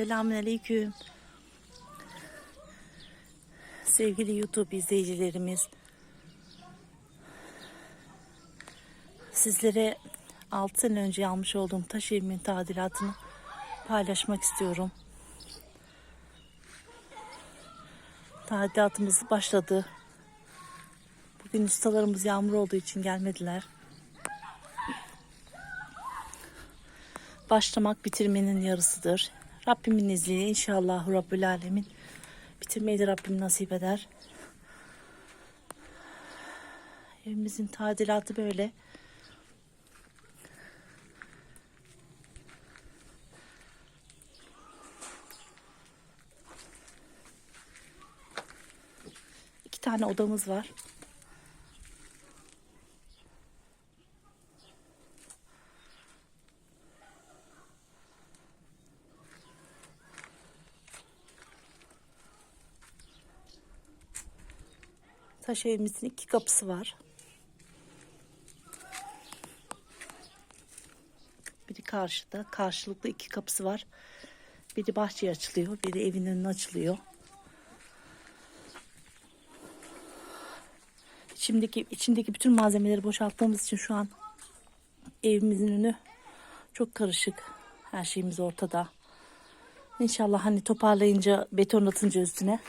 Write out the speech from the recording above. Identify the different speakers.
Speaker 1: Selamünaleyküm. Sevgili YouTube izleyicilerimiz. Sizlere 6 sene önce almış olduğum taş evimin tadilatını paylaşmak istiyorum. Tadilatımız başladı. Bugün ustalarımız yağmur olduğu için gelmediler. Başlamak bitirmenin yarısıdır. Rabbimin izniyle inşallah Rabbül Alemin bitirmeyi de Rabbim nasip eder. Evimizin tadilatı böyle. İki tane odamız var. Taş evimizin iki kapısı var. Biri karşıda. Karşılıklı iki kapısı var. Biri bahçeye açılıyor. Biri evin önüne açılıyor. İçimdeki, içindeki bütün malzemeleri boşalttığımız için şu an evimizin önü çok karışık. Her şeyimiz ortada. İnşallah hani toparlayınca beton atınca üstüne